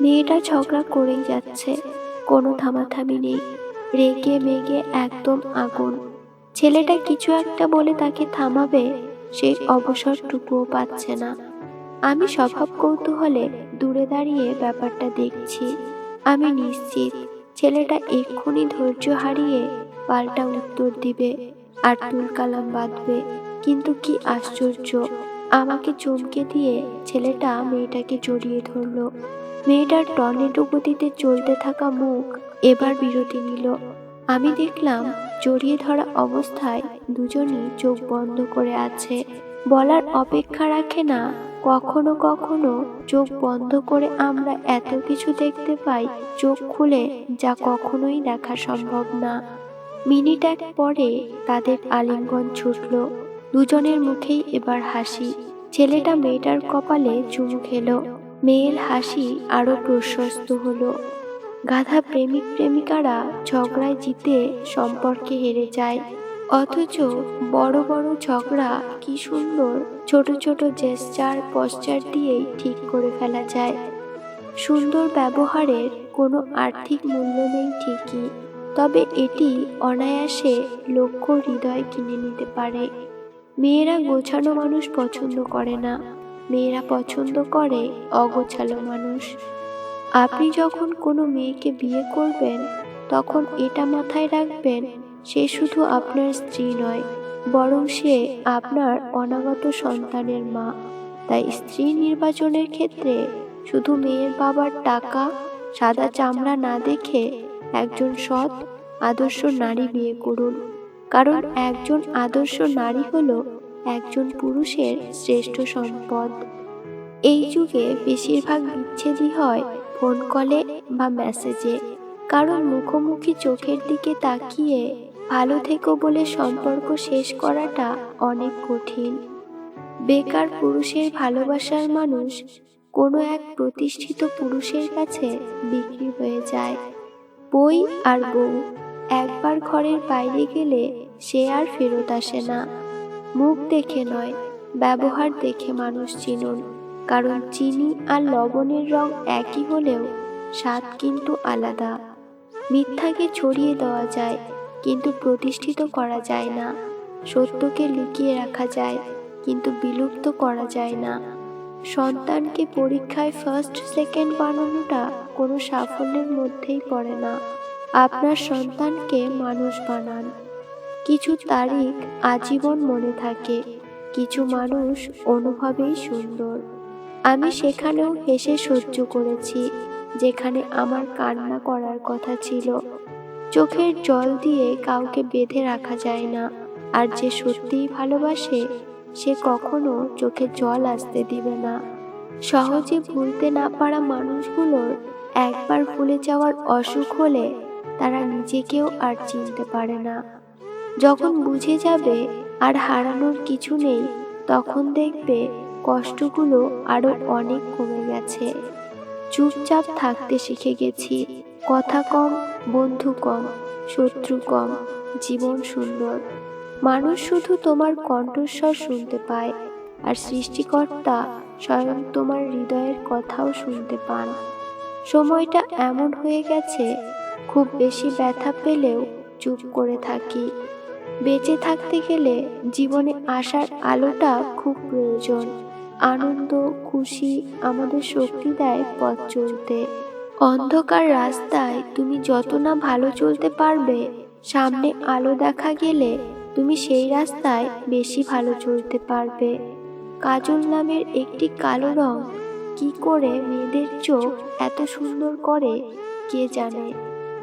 মেয়েটা ঝগড়া করেই যাচ্ছে। কোনো থামাথামি নেই। রেগে মেগে একদম আগুন। ছেলেটা কিছু একটা বলে তাকে থামাবে সেই অবসরটুকুও পাচ্ছে না। আমি স্বভাব কৌতূহলে দূরে দাঁড়িয়ে ব্যাপারটা দেখছি। আমি নিশ্চিত ছেলেটা এক্ষুনি ধৈর্য হারিয়ে পাল্টা উত্তর দিবে আর তুলকালাম বাঁধবে। কিন্তু কি আশ্চর্য, আমাকে চমকে দিয়ে ছেলেটা মেয়েটাকে জড়িয়ে ধরলো। মেয়েটার টর্নেডো গতিতে চলতে থাকা মুখ এবার বিরতি নিল। আমি দেখলাম জড়িয়ে ধরা অবস্থায় দুজনই চোখ বন্ধ করে আছে। বলার অপেক্ষা রাখে না, কখনো কখনো চোখ বন্ধ করে আমরা এত কিছু দেখতে পাই চোখ খুলে যা কখনোই দেখা সম্ভব না। মিনিট এক পরে তাদের আলিঙ্গন ছুটল। দুজনের মুখেই এবার হাসি। ছেলেটা মেয়েটার কপালে চুমু খেলো। মেয়ের হাসি আরও প্রশস্ত হলো। গাধা প্রেমিক প্রেমিকারা ঝগড়ায় জিতে সম্পর্কে হেরে যায়। অথচ বড় বড় ঝগড়া কি সুন্দর ছোট ছোট জেস্টার পশ্চার দিয়েই ঠিক করে ফেলা যায়। সুন্দর ব্যবহারের কোনো আর্থিক মূল্য নেই ঠিকই, তবে এটি অনায়াসে লক্ষ্য হৃদয় কিনে নিতে পারে। মেয়েরা গোছানো মানুষ পছন্দ করে না। মেয়েরা পছন্দ করে অগোছালো মানুষ। আপনি যখন কোনো মেয়েকে বিয়ে করবেন, তখন এটা মাথায় রাখবেন, সে শুধু আপনার স্ত্রী নয়, বরং সে আপনার অনাগত সন্তানের মা। তাই স্ত্রী নির্বাচনের ক্ষেত্রে শুধু মেয়ের বাবার টাকা, সাদা চামড়া না দেখে একজন সৎ, আদর্শ নারী বিয়ে করুন। কারণ একজন আদর্শ নারী হলো একজন পুরুষের শ্রেষ্ঠ সম্পদ। এই যুগে বেশিরভাগ বিচ্ছেদই হয় ফোন কলে বা মেসেজে কারণ মুখোমুখি চোখের দিকে তাকিয়ে ভালো থেকো বলে সম্পর্ক শেষ করাটা অনেক কঠিন। বেকার পুরুষের ভালোবাসার মানুষ কোনো এক প্রতিষ্ঠিত পুরুষের কাছে বিক্রি হয়ে যায়। বই আর বউ একবার ঘরের বাইরে গেলে সে আর ফেরত আসে না। মুখ দেখে নয়, ব্যবহার দেখে মানুষ চিনুন। কারণ চিনি আর লবণের রং একই হলেও স্বাদ কিন্তু আলাদা। মিথ্যাকে ছড়িয়ে দেওয়া যায়, কিন্তু প্রতিষ্ঠিত করা যায় না। সত্যকে লুকিয়ে রাখা যায়, কিন্তু বিলুপ্ত করা যায় না। সন্তানকে পরীক্ষায় ফার্স্ট সেকেন্ড বানানোটা কোনো সাফল্যের মধ্যেই পড়ে না। আপনার সন্তানকে মানুষ বানান। কিছু তারিখ আজীবন মনে থাকে কিছু মানুষ অনুভবেই সুন্দর। আমি সেখানেও হেসে সহ্য করেছি যেখানে আমার কান্না করার কথা ছিল। চোখের জল দিয়ে কাউকে বেঁধে রাখা যায় না। আর যে সত্যিই ভালোবাসে সে কখনো চোখে জল আসতে দিবে না। সহজে ভুলতে না পারা মানুষগুলোর একবার ভুলে যাওয়ার অসুখ হলে তারা নিজেকেও আর চিনতে পারে না। যখন বুঝে যাবে আর হারানোর কিছু নেই, তখন দেখবে কষ্টগুলো আরও অনেক কমে গেছে। চুপচাপ থাকতে শিখে গেছি, কথা কম, বন্ধু কম, শত্রু কম, জীবন সুন্দর। মানুষ শুধু তোমার কণ্ঠস্বর শুনতে পায়, আর সৃষ্টিকর্তা স্বয়ং তোমার হৃদয়ের কথাও শুনতে পান। সময়টা এমন হয়ে গেছে, খুব বেশি ব্যথা পেলেও চুপ করে থাকি। বেঁচে থাকতে গেলে জীবনে আসার আলোটা খুব প্রয়োজন। আনন্দ, খুশি আমাদের শক্তি দেয় পথ চলতে। অন্ধকার রাস্তায় তুমি যত না ভালো চলতে পারবে, সামনে আলো দেখা গেলে তুমি সেই রাস্তায় বেশি ভালো চলতে পারবে। কাজল নামের একটি কালো রং কি করে মেয়েদের চোখ এত সুন্দর করে, কে জানে?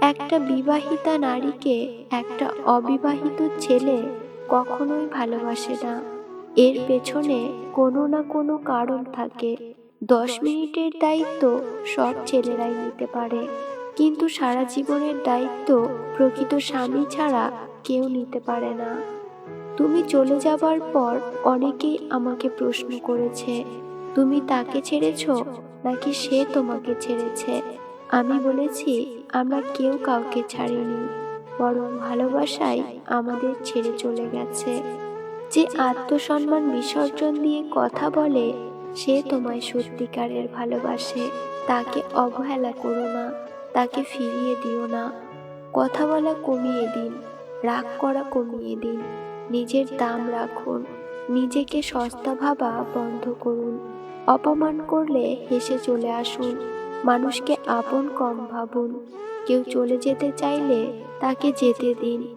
একটা বিবাহিতা নারীকে একটা অবিবাহিত ছেলে কখনোই ভালোবাসে না। এর পেছনে কোনো না কোনো কারণ থাকে। দশ মিনিটের দায়িত্ব সব ছেলেরাই নিতে পারে। কিন্তু সারা জীবনের দায়িত্ব প্রকৃত স্বামী ছাড়া কেউ নিতে পারে না। তুমি চলে যাবার পর অনেকেই আমাকে প্রশ্ন করেছে, তুমি তাকে ছেড়েছ নাকি সে তোমাকে ছেড়েছে? আমি বলেছি, আমরা কেউ কাউকে ছাড়িনি, বরং ভালোবাসাই আমাদের ছেড়ে চলে গেছে। যে আত্মসম্মান বিসর্জন দিয়ে কথা বলে, সে তোমায় সত্যিকারের ভালোবাসে। তাকে অবহেলা করো না, তাকে ফিরিয়ে দিও না। কথা বলা কমিয়ে দিন, রাগ করা কমিয়ে দিন। নিজের দাম রাখুন, নিজেকে সস্তা ভাবা বন্ধ করুন। অপমান করলে হেসে চলে আসুন। মানুষকে আপন কম ভাবুন। কেউ চলে যেতে চাইলে তাকে যেতে দিন।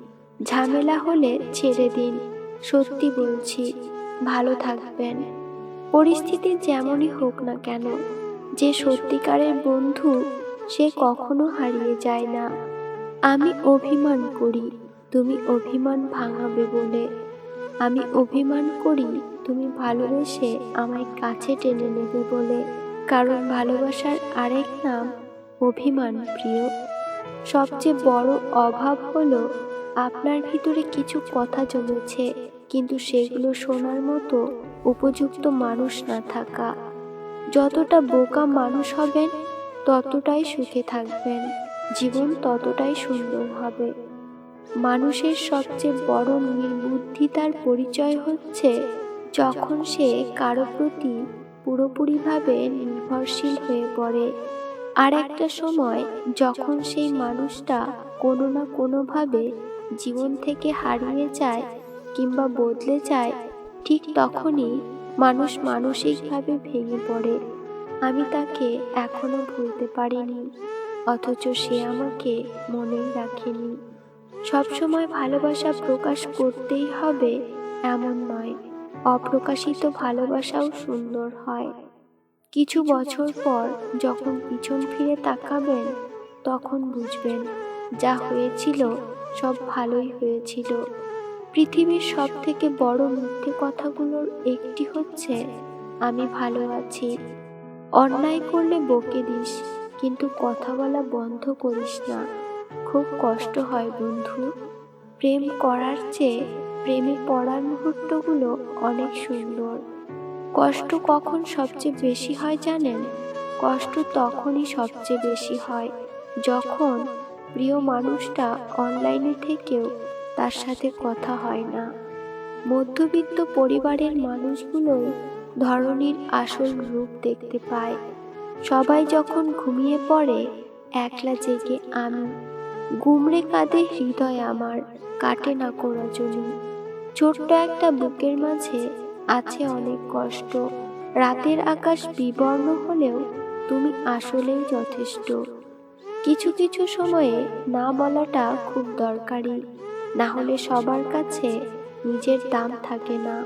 ঝামেলা হলে ছেড়ে দিন। সত্যি বলছি, ভালো থাকবেন। পরিস্থিতি যেমনই হোক না কেন, যে সত্যিকারের বন্ধু সে কখনো হারিয়ে যায় না। আমি অভিমান করি, তুমি অভিমান ভাঙাবে বলে। আমি অভিমান করি, তুমি ভালোবেসে আমায় কাছে টেনে নেবে বলে। কারণ ভালোবাসার আরেক নাম অভিমান, প্রিয়। সবচেয়ে বড় অভাব হলো আপনার ভিতরে কিছু কথা জমেছে, কিন্তু সেগুলো শোনার মতো উপযুক্ত মানুষ না থাকা। যতটা বোকা মানুষ হবেন, ততটাই সুখে থাকবেন। জীবন ততটাই সুন্দর হবে। মানুষের সবচেয়ে বড় নির্বুদ্ধিতার পরিচয় হচ্ছে যখন সে কারও প্রতি পুরোপুরিভাবে নির্ভরশীল হয়ে পড়ে। আর একটা সময় যখন সেই মানুষটা কোনো না কোনোভাবে জীবন থেকে হারিয়ে যায় কিংবা বদলে যায়, ঠিক তখনই মানুষ মানসিকভাবে ভেঙে পড়ে। আমি তাকে এখনও ভুলতে পারিনি, অথচ সে আমাকে মনেই রাখেনি। সবসময় ভালোবাসা প্রকাশ করতেই হবে এমন নয়, অপ্রকাশিত ভালোবাসাও সুন্দর হয়। কিছু বছর পর যখন পিছন ফিরে তাকাবেন তখন বুঝবেন যা হয়েছিল সব ভালোই হয়েছিল। পৃথিবীর সব থেকে বড় মিথ্যে কথাগুলোর একটি হচ্ছে আমি ভালো আছি। অন্যায় করলে বকে দিস কিন্তু কথা বলা বন্ধ করিস না। খুব কষ্ট হয় বন্ধু। প্রেম করার চেয়ে প্রেমে পড়ার মুহূর্তগুলো অনেক সুন্দর। কষ্ট কখন সবচেয়ে বেশি হয় জানেন? কষ্ট তখনই সবচেয়ে বেশি হয় যখন প্রিয় মানুষটা অনলাইনে থেকেও তার সাথে কথা হয় না। মধ্যবিত্ত পরিবারের মানুষগুলোই ধরনীর আসল রূপ দেখতে পায়। সবাই যখন ঘুমিয়ে পড়ে, একলা জেগে আমি, গুমড়ে কাঁদে হৃদয় আমার, কাটে না কোরাজনি। ছোট্ট একটা বুকের মাঝে আছে অনেক কষ্ট। রাতের আকাশ বিবর্ণ হলেও তুমি আসলেই যথেষ্ট। কিছু কিছু সময়ে না বলাটা খুব দরকারি। না হলে সবার কাছে নিজের দাম থাকে না।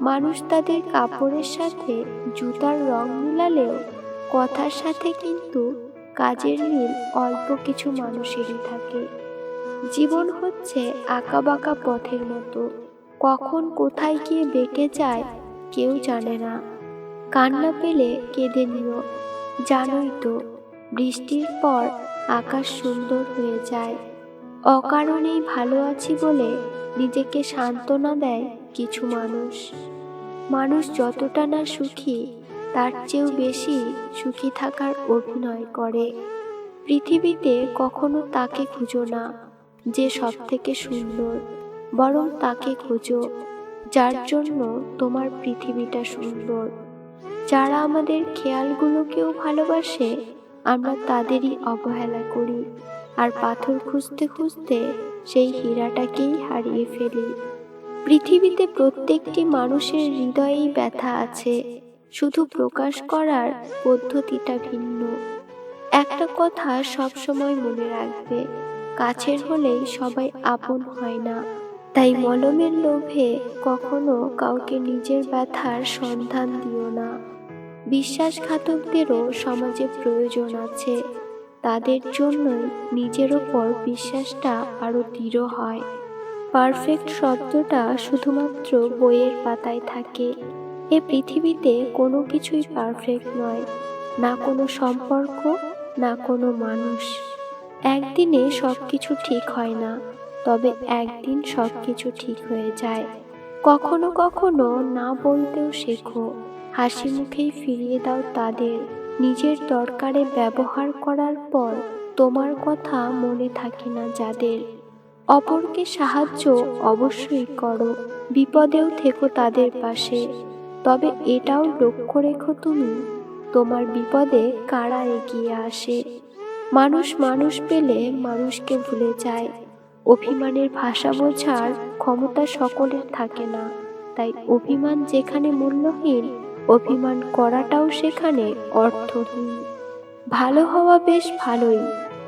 মানুষ তাদের কাপড়ের সাথে জুতার রং মিলালেও কথার সাথে কিন্তু কাজের মিল অল্প কিছু মানুষেরই থাকে। জীবন হচ্ছে আঁকাবাঁকা পথের মতো। কখন কোথায় গিয়ে বেঁকে যায় কেউ জানে না। কান্না পেলে কেঁদে নিও। জানোই তো, বৃষ্টির পর আকাশ সুন্দর হয়ে যায়। অকারণেই ভালো আছি বলে নিজেকে সান্ত্বনা দেয় কিছু মানুষ। মানুষ যতটা না সুখী, তার চেয়েও বেশি সুখী থাকার অভিনয় করে। পৃথিবীতে কখনো তাকে খুঁজো না, যে সব থেকে সুন্দর। বরং তাকে খোঁজো, যার জন্য তোমার পৃথিবীটা সুন্দর। যারা আমাদের খেয়ালগুলোকেও ভালোবাসে, আমরা তাদেরই অবহেলা করি। আর পাথর খুঁজতে খুঁজতে সেই হীরাটাকেই হারিয়ে ফেলি। পৃথিবীতে প্রত্যেকটি মানুষের হৃদয়েই ব্যথা আছে। শুধু প্রকাশ করার পদ্ধতিটা ভিন্ন। একটা কথা সবসময় মনে রাখবে, কাছের হলেই সবাই আপন হয় না। তাই মলমের লোভে কখনো কাউকে নিজের ব্যথার সন্ধান দিও না। বিশ্বাসঘাতকদেরও সমাজে প্রয়োজন আছে। তাদের জন্যই নিজের ওপর বিশ্বাসটা আরও দৃঢ় হয়। পারফেক্ট শব্দটা শুধুমাত্র বইয়ের পাতায় থাকে। এ পৃথিবীতে কোনো কিছুই পারফেক্ট নয়। না কোনো সম্পর্ক, না কোনো মানুষ। একদিনে সব কিছু ঠিক হয় না। তবে একদিন সব কিছু ঠিক হয়ে যায়। কখনো কখনো না বলতেও শেখো, হাসি মুখেই ফিরিয়ে দাও তাদের। নিজের দরকারে ব্যবহার করার পর তোমার কথা মনে থাকে না যাদের। অপরকে সাহায্য অবশ্যই করো, বিপদেও থেকো তাদের পাশে। তবে এটাও লক্ষ্য রেখো তুমি, তোমার বিপদে কারা এগিয়ে আসে। মানুষ মানুষ পেলে মানুষকে ভুলে যায়। অভিমানের ভাষা বোঝার ক্ষমতা সকলের থাকে না। তাই অভিমান যেখানে মূল্যহীন, অভিমান করাটাও সেখানে অর্থহীন। ভালো হওয়া বেশ ভালোই,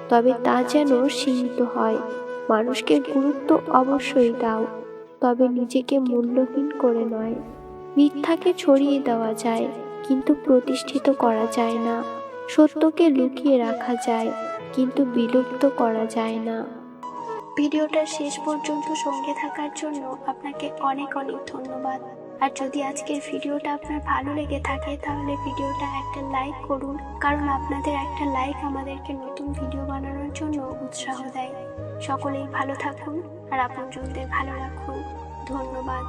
তবে তা যেন সীমিত হয়। মানুষকে গুরুত্ব অবশ্যই দাও, তবে নিজেকে মূল্যহীন করে নয়। মিথ্যাকে ছড়িয়ে দেওয়া যায়, কিন্তু প্রতিষ্ঠিত করা যায় না। সত্যকে লুকিয়ে রাখা যায়, কিন্তু বিলুপ্ত করা যায় না। ভিডিওটা শেষ পর্যন্ত সঙ্গে থাকার জন্য আপনাকে অনেক অনেক ধন্যবাদ। আর যদি আজকের ভিডিওটা আপনার ভালো লেগে থাকে, তাহলে ভিডিওটা একটা লাইক করুন, কারণ আপনাদের একটা লাইক আমাদেরকে নতুন ভিডিও বানানোর জন্য উৎসাহ দেয়। সকলেই ভালো থাকুন আর আপনজনদের ভালো রাখুন। ধন্যবাদ।